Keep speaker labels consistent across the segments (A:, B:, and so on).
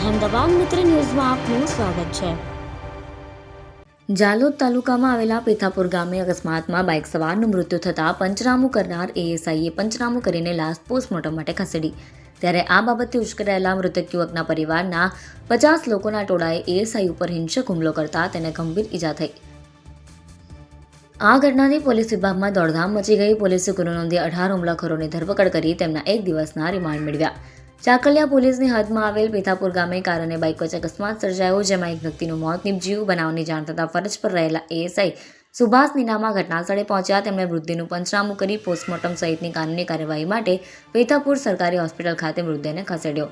A: અહેમદાબાદ મિત્ર ન્યૂઝમાં આપનું સ્વાગત છે. જાલોદ તાલુકામાં આવેલા પેથાપુર ગામે અકસ્માતમાં બાઇક સવારનું મૃત્યુ થતાં પંચનામું કરનાર એએસઆઈએ પંચનામું કરીને લાશ પોસ્ટમોર્ટમ માટે ખસેડી. ત્યારે આ બાબતે ઉશ્કેરાયેલા મૃતક યુવકના પરિવારના પચાસ લોકોના ટોળાએ એએસઆઈ ઉપર હિંસક હુમલો કરતા તેને ગંભીર ઈજા થઈ. આ ઘટનાની પોલીસ વિભાગમાં દોડધામ મચી ગઈ. પોલીસે ગુનો નોંધી અઢાર હુમલાખોરોની ધરપકડ કરી તેમના એક દિવસના રિમાન્ડ મેળવ્યા. ચાકલિયા પોલીસની હદમાં આવેલ પેથાપુર ગામે કાર અને બાઇક વચ્ચે અકસ્માત સર્જાયો, જેમાં એક વ્યક્તિનું મોત નિપજ્યું. બનાવની જાણ થતાં ફરજ પર રહેલા એએસઆઈ સુભાષ નીનામા ઘટનાસ્થળે પહોંચ્યા. તેમણે મૃતદેહનું પંચનામું કરી પોસ્ટમોર્ટમ સહિતની કાનૂની કાર્યવાહી માટે પેથાપુર સરકારી હોસ્પિટલ ખાતે મૃતદેહને ખસેડ્યો.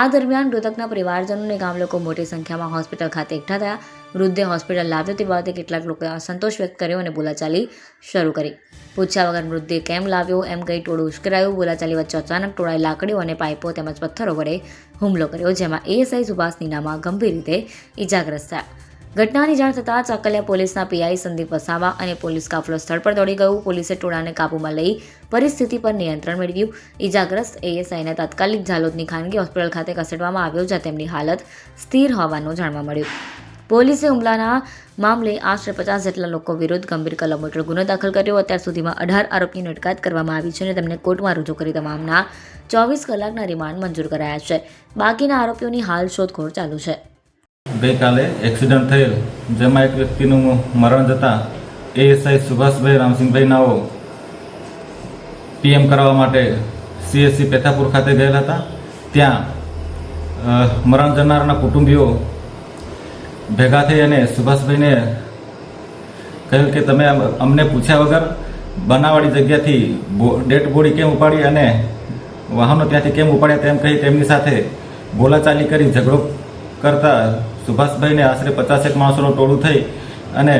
A: આ દરમિયાન મૃતકના પરિવારજનોને ગામ લોકો મોટી સંખ્યામાં હોસ્પિટલ ખાતે એકઠા થયા. મૃતદેહ હોસ્પિટલ લાવ્યો તે બાબતે કેટલાક લોકોએ અસંતોષ વ્યક્ત કર્યો અને બોલાચાલી શરૂ કરી. પૂછ્યા વગર મૃતદેહ કેમ લાવ્યો? એમ કહી ટોળું ઉશ્કેરાયું. બોલાચાલી વચ્ચે અચાનક ટોળાએ લાકડીઓ અને પાઇપો તેમજ પથ્થરો વડે હુમલો કર્યો, જેમાં એએસઆઈ સુભાષ નીનામાં ગંભીર રીતે ઇજાગ્રસ્ત થયા. ઘટનાની જાણ થતાં ચાકલિયા પોલીસના પીઆઈ સંદીપ વસાવા અને પોલીસ કાફલો સ્થળ પર દોડી ગયું. પોલીસે ટોળાને કાબૂમાં લઈ પરિસ્થિતિ પર નિયંત્રણ મેળવ્યું. ઇજાગ્રસ્ત એએસઆઈને તાત્કાલિક ઝાલોદની ખાનગી હોસ્પિટલ ખાતે ખસેડવામાં આવ્યો, જ્યાં તેમની હાલત સ્થિર હોવાનું જાણવા મળ્યું. પોલીસે હુમલાના મામલે આશરે પચાસ જેટલા લોકો વિરુદ્ધ ગંભીર કલમો હેઠળ ગુનો દાખલ કર્યો. અત્યાર સુધીમાં અઢાર આરોપીની અટકાયત કરવામાં આવી છે અને તેમને કોર્ટમાં રજૂ કરી તમામના ચોવીસ કલાકના રિમાન્ડ મંજૂર કરાયા છે. બાકીના આરોપીઓની હાલ શોધખોળ ચાલુ છે.
B: ગઈકાલે એક્સિડન્ટ થયેલ, જેમાં એક વ્યક્તિનું મરણ જતાં એએસઆઈ સુભાષભાઈ રામસિંહભાઈ નાઓ પીએમ કરાવવા માટે સીએસસી પેથાપુર ખાતે ગયેલા હતા. ત્યાં મરણ જનારના કુટુંબીઓ ભેગા થઈ અને સુભાષભાઈને કહ્યું કે તમે અમને પૂછ્યા વગર બનાવાળી જગ્યાથી ડેડ બોડી કેમ ઉપાડી અને વાહનો ત્યાંથી કેમ ઉપાડ્યા તેમ કહી તેમની સાથે બોલાચાલી કરી ઝઘડો કરતા સુભાષભાઈને આશરે પચાસેક માણસોનું ટોળું થઈ અને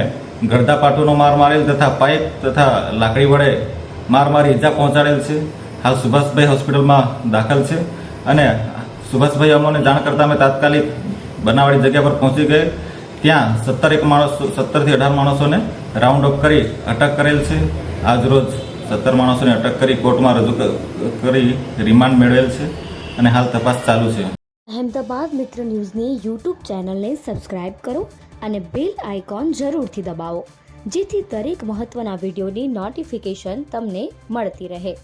B: ગરદા પાટોનો માર મારેલ તથા પાઇપ તથા લાકડી વડે માર મારી ઈજા પહોંચાડેલ છે. હાલ સુભાષભાઈ હોસ્પિટલમાં દાખલ છે અને સુભાષભાઈ અમને જાણ કરતા અમે તાત્કાલિક બનાવાળી જગ્યા પર પહોંચી ગઈ. ત્યાં સત્તર એક માણસો સત્તરથી અઢાર માણસોને રાઉન્ડ અપ કરી અટક કરેલ છે. આજરોજ સત્તર માણસોને અટક કરી કોર્ટમાં રજૂ કરી રિમાન્ડ મેળવેલ છે અને હાલ તપાસ ચાલુ છે.
A: અહેમદાબાદ મિત્ર ન્યૂઝની યુટ્યુબ ચેનલને સબસ્ક્રાઇબ કરો અને બેલ આઇકોન જરૂરથી દબાવો, જેથી દરેક મહત્ત્વના વિડીયોની નોટિફિકેશન તમને મળતી રહે.